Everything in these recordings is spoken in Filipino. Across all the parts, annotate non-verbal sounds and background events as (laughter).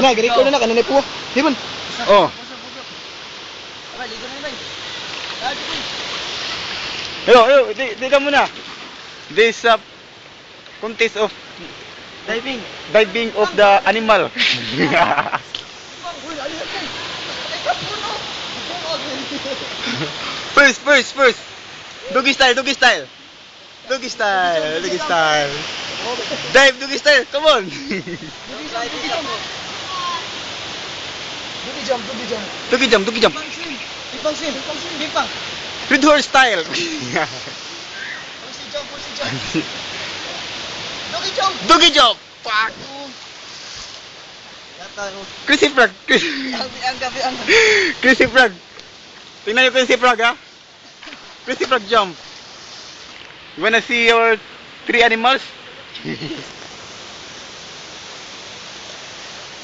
Ana, gari ko na lang, ano na po. Hibon. Oh. Abay, ligo na bay. Hello, hello, di, di ka muna. This uh, contest of Diving. diving of the animal. (laughs) first, first, first. Doggy style, doggy style. Doggy style, doggy style. Dive, doggy style, come on. (laughs) (laughs) Dugi jump, dugi jump. doggy jump, doggy jump. Pipang swim, pipang swim, pipang. Red horse style. Pussy (laughs) jump, pussy jump. Dugi jump. doggy jump. Fuck. Chrissy Frog. Ang ang gabi ang. Chrissy Frog. Tingnan niyo Chrissy Frog ha. Chrissy Frog jump. You wanna see your three animals? (laughs)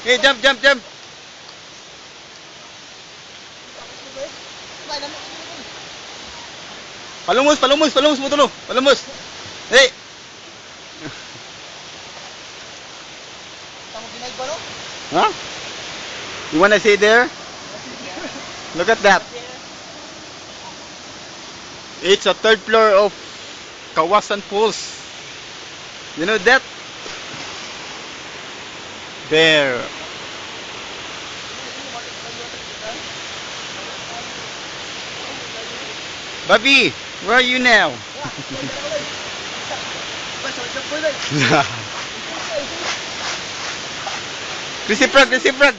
hey, jump, jump, jump. Palumos, palumos, palumos mo tulo. Palumos. Hey. Tamo ginay ba no? Huh? You wanna see there? Look at that. It's a third floor of Kawasan Falls. You know that? There. Bobby, where are you now? (laughs) Chrissy Frog, Chrissy Frog.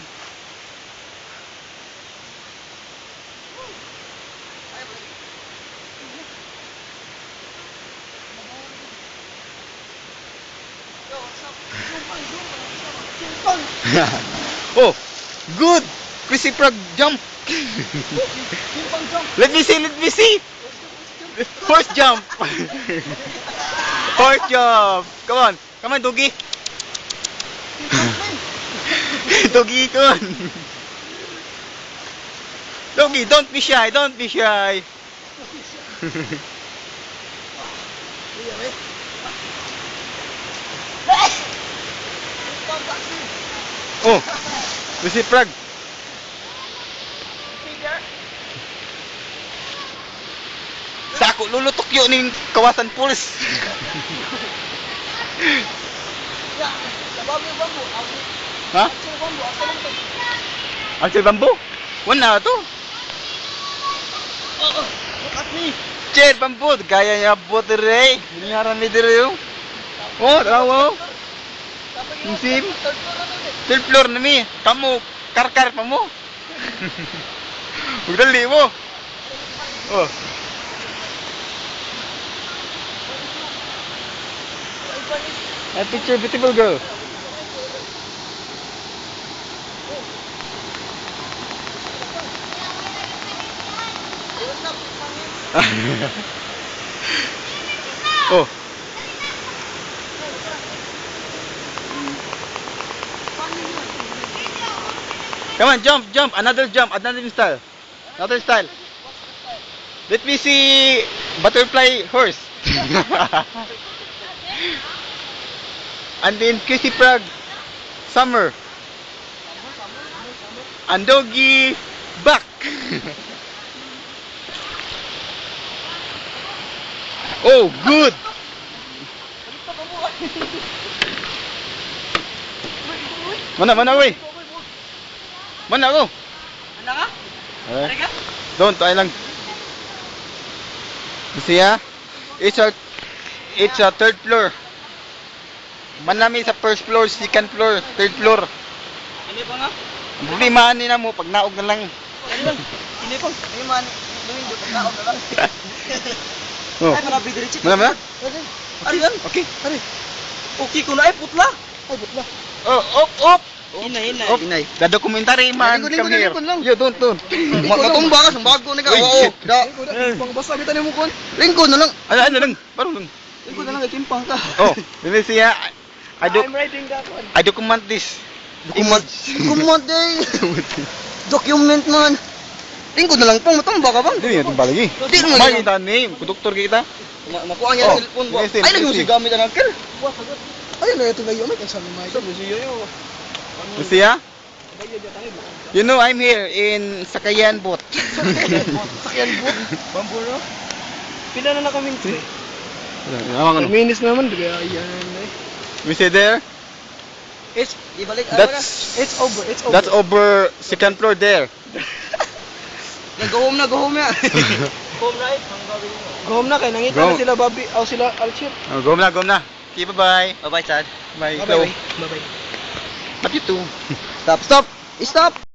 (laughs) oh, good. Chrissy Frog jump. (laughs) let me see, let me see. Horse jump. Horse jump. Come on. Come on, doggy. (laughs) doggy, come on. Doggy, don't be shy. Don't be shy. (laughs) oh, Chrissy Frog. Sako lulutok yun ning kawasan pulis. ha? Archel bambu? Wala to. Look at me. Chair bambu, gaya niya buti rin. Hiniharan ni dire yung. Oh, tawa. Musim. Third floor na mi. Kamu karkar pa mo. (laughs) Ugdali mo. Oh. A picture beautiful girl. (laughs) oh. Come on, jump, jump, another jump, another style. Another style. Let me see butterfly horse. (laughs) and then Chrissy Frog summer. And doggy back. (laughs) oh, good. Mana mana weh? Mana aku? Ano ka? Doon, tayo lang. See ya? It's a it's a third floor. Manami sa first floor, second floor, third floor. Ini pa nga? Problema ni na mo pag naog na lang. Ini pa. Ini man. Pagkaon na lang. (laughs) Oh. Ay, marabi diri chik. Mana? Ano yan? Okay. Ari. Okay ko na ay putla. Ay putla. Oh, op, op. Hinay, hinay. Op. The documentary man Lingkod, come here. Yo, don't, don't. Matumba ka sa bago ni ka. Uy, Oo. Da. Pang basta bitan mo kon. Lingkod na lang. Ano, ano lang? Parang lang. Lingkod na lang itimpang ka. Oh, let me see ya. I do, I'm writing that one. I document this. Document. Document day. (laughs) Document man. Lingkod na lang pang matumba ka bang? Hindi yan balagi. Di naman May ni, doktor kita. Ma makuha niya Oh, ang cellphone ba? yes, yes, Ay, lagi mo yes. si gamit ang uncle. Ay, na ito na yun. May kasama may. Sabi siya yun. You see ya? You know, I'm here in Sakayan boat. Sakyan boot. (laughs) Bambu no? Pila na naka minutes eh. Awang ano? Minutes naman, kaya yan eh. We say there. It's, ibalik, That's It's over, it's over. that's over second floor there. (laughs) Yan, go home na, go home na. (laughs) home na eh. Go home na, kaya nangita na sila Bobby, o sila Alchir. Oh, go na, go na. Okay, bye-bye. Bye-bye, Chad. Bye. Bye-bye. Bye-bye. Love you too. Stop, stop! Stop!